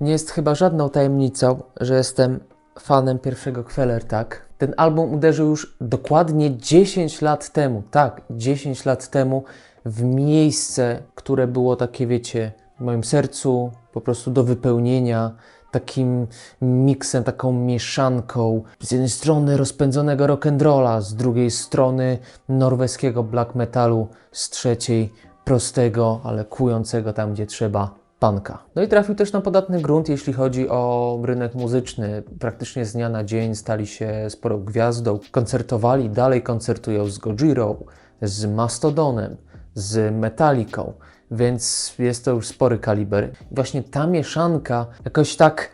Nie jest chyba żadną tajemnicą, że jestem fanem pierwszego Kweler, tak? Ten album uderzył już dokładnie 10 lat temu, tak, 10 lat temu w miejsce, które było takie, wiecie, w moim sercu po prostu do wypełnienia takim miksem, taką mieszanką z jednej strony rozpędzonego rock'n'rolla, z drugiej strony norweskiego black metalu, z trzeciej prostego, ale kującego tam, gdzie trzeba panka. No i trafił też na podatny grunt, jeśli chodzi o rynek muzyczny. Praktycznie z dnia na dzień stali się sporą gwiazdą. Koncertowali, dalej koncertują z Gojirą, z Mastodonem, z Metallicą, więc jest to już spory kaliber. Właśnie ta mieszanka jakoś tak,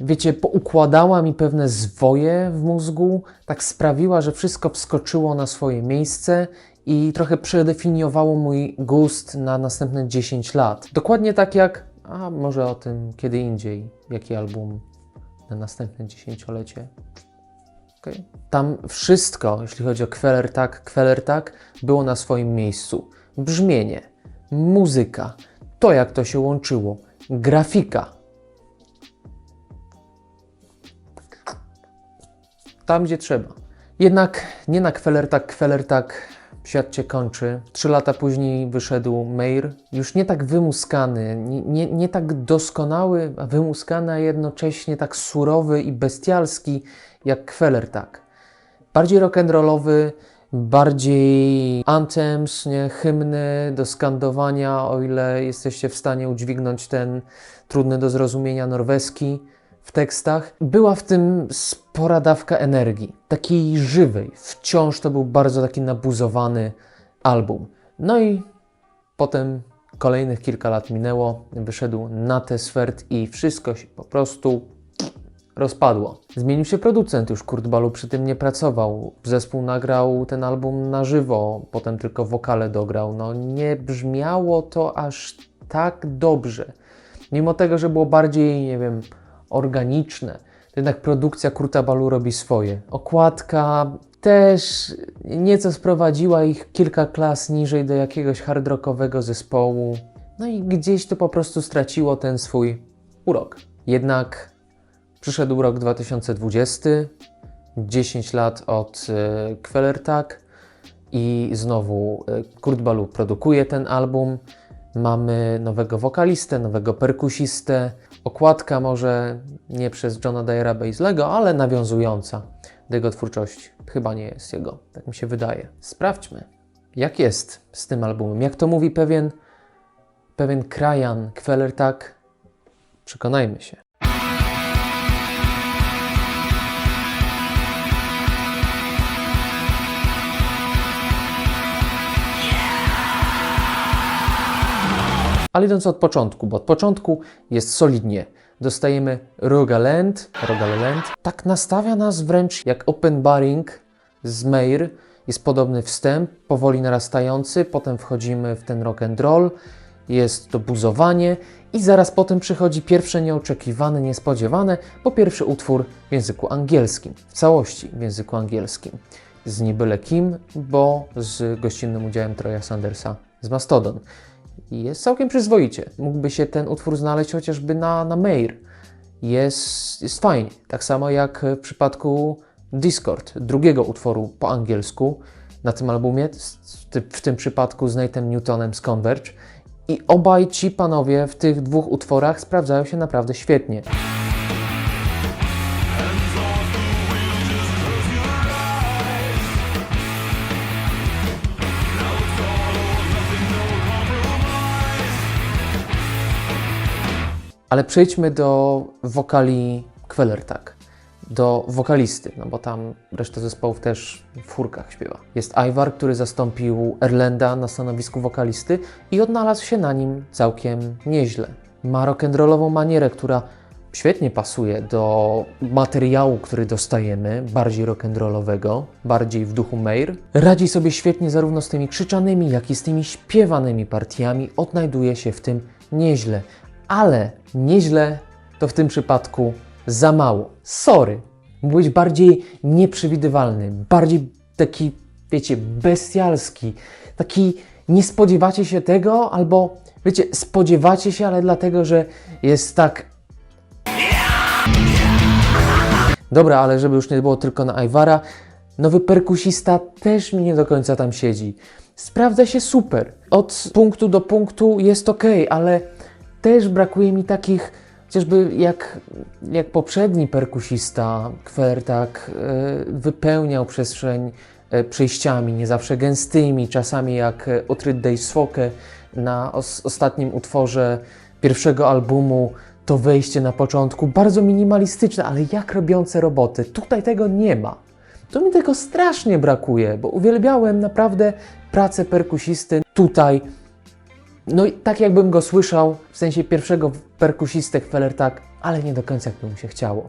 wiecie, poukładała mi pewne zwoje w mózgu, tak sprawiła, że wszystko wskoczyło na swoje miejsce i trochę przedefiniowało mój gust na następne 10 lat. Dokładnie tak jak, a może o tym kiedy indziej, jaki album na następne dziesięciolecie. Okej. Tam wszystko, jeśli chodzi o Kweler tak, Kweler tak, było na swoim miejscu. Brzmienie, muzyka, to jak to się łączyło, grafika. Tam, gdzie trzeba. Jednak nie na Kweler tak, Kweler tak świat się kończy. Trzy lata później wyszedł Meir, już nie tak wymuskany, nie, nie, tak doskonały, a wymuskany, a jednocześnie tak surowy i bestialski jak Kweler tak. Bardziej rock'n'rollowy, bardziej anthems, nie, hymny do skandowania, o ile jesteście w stanie udźwignąć ten trudny do zrozumienia norweski w tekstach. Była w tym spora dawka energii, takiej żywej. Wciąż to był bardzo taki nabuzowany album. No i potem kolejnych kilka lat minęło, wyszedł na Tesfert i wszystko się po prostu rozpadło. Zmienił się producent, już Kurt Balu przy tym nie pracował. Zespół nagrał ten album na żywo, potem tylko wokale dograł. No nie brzmiało to aż tak dobrze. Mimo tego, że było bardziej, nie wiem, organiczne, jednak produkcja Kurta Balu robi swoje. Okładka też nieco sprowadziła ich kilka klas niżej do jakiegoś hard rockowego zespołu. No i gdzieś to po prostu straciło ten swój urok. Jednak Przyszedł rok 2020, 10 lat od e, Quellertag i znowu e, Kurt Balu produkuje ten album. Mamy nowego wokalistę, nowego perkusistę. Okładka może nie przez Johna Dyera Baslego, ale nawiązująca do jego twórczości. Chyba nie jest jego, tak mi się wydaje. Sprawdźmy, jak jest z tym albumem. Jak to mówi pewien, pewien krajan Quellertag. Przekonajmy się. Ale idąc od początku, bo od początku jest solidnie. Dostajemy Rogaland, Rogaland. Tak nastawia nas wręcz jak open barring z Meir. Jest podobny wstęp, powoli narastający, potem wchodzimy w ten rock and roll, jest to buzowanie i zaraz potem przychodzi pierwsze nieoczekiwane, niespodziewane, bo pierwszy utwór w języku angielskim, w całości w języku angielskim. Z nie byle kim, bo z gościnnym udziałem Troja Sandersa z Mastodon. Jest całkiem przyzwoicie. Mógłby się ten utwór znaleźć chociażby na, na Mail. Jest, jest fajnie. Tak samo jak w przypadku Discord, drugiego utworu po angielsku na tym albumie, w tym przypadku z Nate'em Newtonem z Converge. I obaj ci panowie w tych dwóch utworach sprawdzają się naprawdę świetnie. Ale przejdźmy do wokali Quellertag, do wokalisty, no bo tam reszta zespołów też w furkach śpiewa. Jest Ivar, który zastąpił Erlenda na stanowisku wokalisty i odnalazł się na nim całkiem nieźle. Ma rock'n'rollową manierę, która świetnie pasuje do materiału, który dostajemy, bardziej rock'n'rollowego, bardziej w duchu Meir. Radzi sobie świetnie zarówno z tymi krzyczanymi, jak i z tymi śpiewanymi partiami, odnajduje się w tym nieźle ale nieźle to w tym przypadku za mało. Sorry, byłeś bardziej nieprzewidywalny, bardziej taki, wiecie, bestialski, taki nie spodziewacie się tego, albo wiecie, spodziewacie się, ale dlatego, że jest tak Dobra, ale żeby już nie było tylko na Iwara, nowy perkusista też mi nie do końca tam siedzi. Sprawdza się super. Od punktu do punktu jest ok, ale też brakuje mi takich, chociażby jak, jak poprzedni perkusista, Kwertak, e, wypełniał przestrzeń e, przejściami, nie zawsze gęstymi, czasami jak e, Otrid Dej Swoke na os- ostatnim utworze pierwszego albumu, to wejście na początku, bardzo minimalistyczne, ale jak robiące roboty. Tutaj tego nie ma. To mi tego strasznie brakuje, bo uwielbiałem naprawdę pracę perkusisty tutaj. No i tak jakbym go słyszał, w sensie pierwszego perkusistę Kwelertak, ale nie do końca jakby mu się chciało.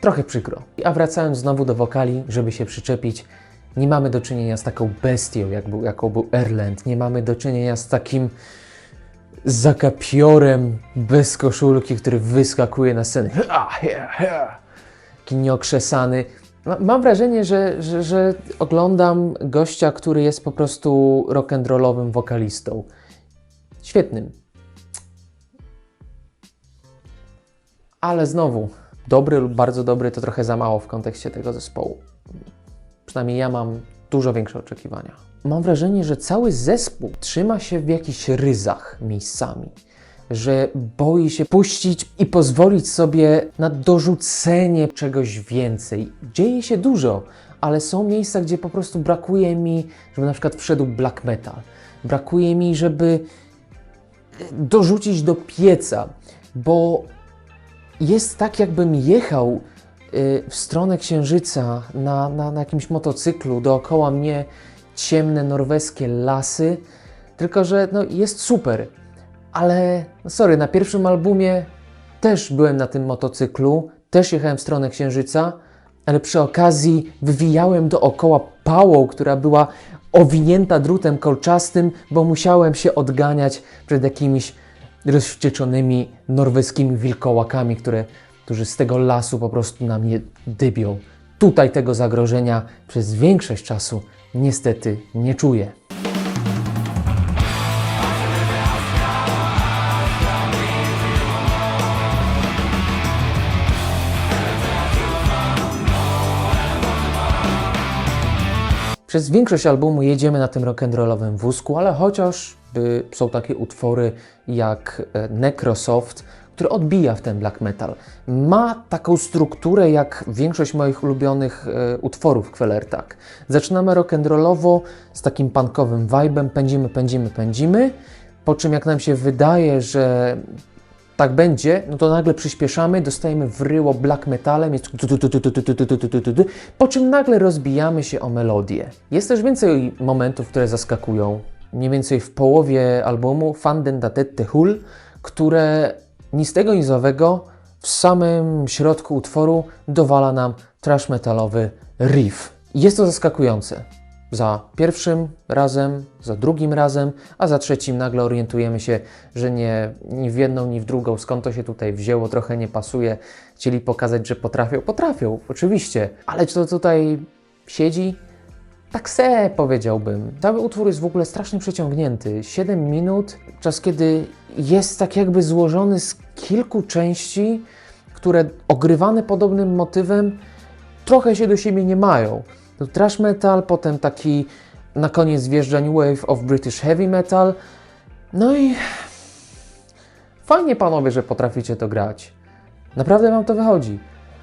Trochę przykro. A wracając znowu do wokali, żeby się przyczepić, nie mamy do czynienia z taką bestią, jak był, jaką był Erland. Nie mamy do czynienia z takim zakapiorem bez koszulki, który wyskakuje na scenę. Taki nieokrzesany. Ma- Mam wrażenie, że, że, że oglądam gościa, który jest po prostu rock'n'rollowym wokalistą. Świetnym. Ale znowu, dobry lub bardzo dobry to trochę za mało w kontekście tego zespołu. Przynajmniej ja mam dużo większe oczekiwania. Mam wrażenie, że cały zespół trzyma się w jakichś ryzach miejscami, że boi się puścić i pozwolić sobie na dorzucenie czegoś więcej. Dzieje się dużo, ale są miejsca, gdzie po prostu brakuje mi, żeby na przykład wszedł black metal. Brakuje mi, żeby dorzucić do pieca, bo jest tak, jakbym jechał y, w stronę księżyca na, na, na jakimś motocyklu, dookoła mnie ciemne norweskie lasy, tylko że no, jest super, ale no sorry, na pierwszym albumie też byłem na tym motocyklu, też jechałem w stronę księżyca, ale przy okazji wywijałem dookoła pałą, która była owinięta drutem kolczastym, bo musiałem się odganiać przed jakimiś rozwścieczonymi norweskimi wilkołakami, które, którzy z tego lasu po prostu na mnie dybią. Tutaj tego zagrożenia przez większość czasu niestety nie czuję. Przez większość albumu jedziemy na tym rock'n'rollowym wózku, ale chociaż y, są takie utwory jak e, Necrosoft, który odbija w ten black metal. Ma taką strukturę jak większość moich ulubionych e, utworów Quellertak. Zaczynamy rock'n'rollowo z takim punkowym vibem, pędzimy, pędzimy, pędzimy, po czym jak nam się wydaje, że tak będzie, no to nagle przyspieszamy, dostajemy wryło black metalem, jest po czym nagle rozbijamy się o melodię. Jest też więcej momentów, które zaskakują. Mniej więcej w połowie albumu Fanden da Tette Hul, które ni z tego ni z owego w samym środku utworu dowala nam trash metalowy riff. Jest to zaskakujące. Za pierwszym razem, za drugim razem, a za trzecim nagle orientujemy się, że nie ni w jedną, ni w drugą, skąd to się tutaj wzięło, trochę nie pasuje. Chcieli pokazać, że potrafią. Potrafią, oczywiście, ale czy to tutaj siedzi? Tak se powiedziałbym. Cały utwór jest w ogóle strasznie przeciągnięty. 7 minut, czas kiedy jest tak jakby złożony z kilku części, które ogrywane podobnym motywem trochę się do siebie nie mają. To trash metal, potem taki na koniec wjeżdża New Wave of British Heavy Metal. No i fajnie panowie, że potraficie to grać. Naprawdę wam to wychodzi.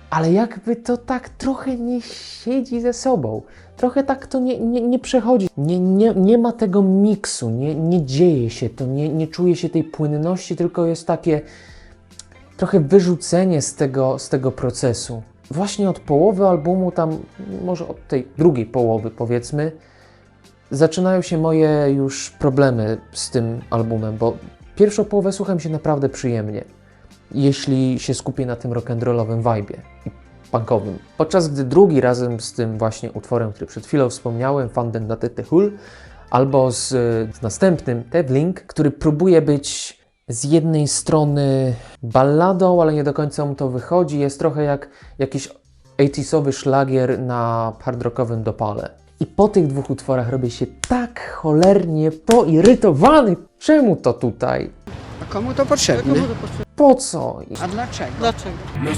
Ale jakby to tak trochę nie siedzi ze sobą. Trochę tak to nie, nie, nie przechodzi. Nie, nie, nie ma tego miksu, nie, nie dzieje się to, nie, nie czuje się tej płynności, tylko jest takie trochę wyrzucenie z tego, z tego procesu. Właśnie od połowy albumu, tam może od tej drugiej połowy powiedzmy, zaczynają się moje już problemy z tym albumem, bo pierwszą połowę słucham się naprawdę przyjemnie, jeśli się skupię na tym rock'n'rollowym vibe i punkowym. Podczas gdy drugi razem z tym właśnie utworem, który przed chwilą wspomniałem, Fanden Datete Hull, albo z, z następnym, Tebling, który próbuje być z jednej strony balladą, ale nie do końca mu to wychodzi. Jest trochę jak jakiś 80sowy szlagier na hardrockowym dopale. I po tych dwóch utworach robię się tak cholernie poirytowany. Czemu to tutaj? komu to potrzebne? Po co? A dlaczego? Dlaczego? No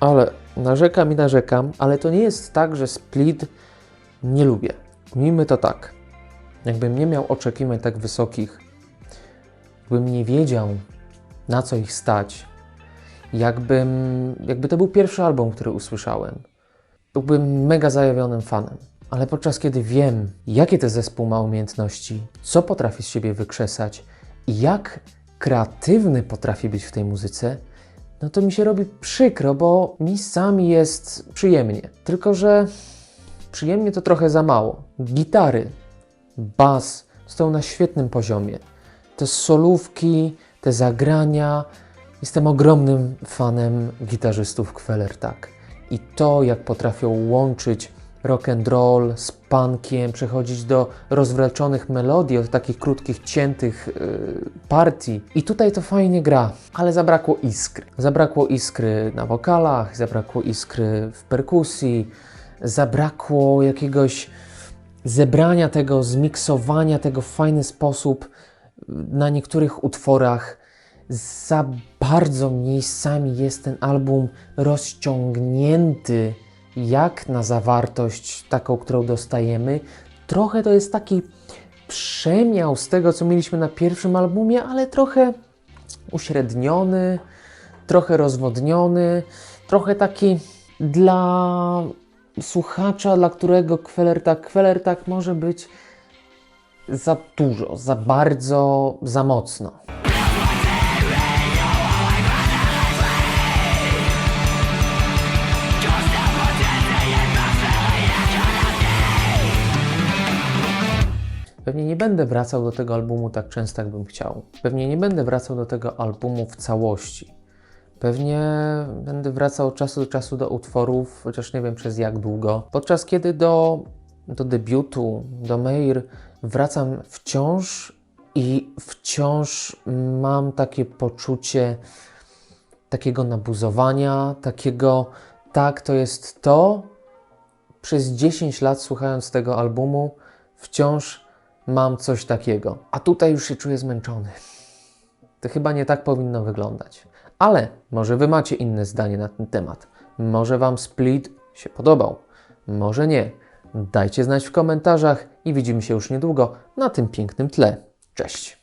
Ale narzekam i narzekam, ale to nie jest tak, że Split nie lubię. Ujmijmy to tak. Jakbym nie miał oczekiwań tak wysokich, jakbym nie wiedział, na co ich stać, jakbym, jakby to był pierwszy album, który usłyszałem, byłbym mega zajawionym fanem. Ale podczas kiedy wiem, jakie ten zespół ma umiejętności, co potrafi z siebie wykrzesać i jak kreatywny potrafi być w tej muzyce, no to mi się robi przykro, bo miejscami jest przyjemnie. Tylko, że przyjemnie to trochę za mało. Gitary, bas są na świetnym poziomie. Te solówki, te zagrania. Jestem ogromnym fanem gitarzystów Quellertak. I to, jak potrafią łączyć rock and roll z punkiem, przechodzić do rozwleczonych melodii, od takich krótkich, ciętych yy, partii. I tutaj to fajnie gra, ale zabrakło iskry. Zabrakło iskry na wokalach, zabrakło iskry w perkusji, zabrakło jakiegoś zebrania tego, zmiksowania tego w fajny sposób na niektórych utworach. Za bardzo miejscami jest ten album rozciągnięty, jak na zawartość taką, którą dostajemy. Trochę to jest taki przemiał z tego, co mieliśmy na pierwszym albumie, ale trochę uśredniony, trochę rozwodniony, trochę taki dla słuchacza, dla którego Quellertak, Quellertak może być za dużo, za bardzo, za mocno. Pewnie nie będę wracał do tego albumu tak często, jakbym chciał. Pewnie nie będę wracał do tego albumu w całości. Pewnie będę wracał od czasu do czasu do utworów, chociaż nie wiem przez jak długo. Podczas kiedy do, do debiutu, do Meir wracam wciąż i wciąż mam takie poczucie takiego nabuzowania, takiego tak, to jest to. Przez 10 lat słuchając tego albumu, wciąż mam coś takiego. A tutaj już się czuję zmęczony. To chyba nie tak powinno wyglądać. Ale może Wy macie inne zdanie na ten temat. Może Wam Split się podobał, może nie. Dajcie znać w komentarzach i widzimy się już niedługo na tym pięknym tle. Cześć!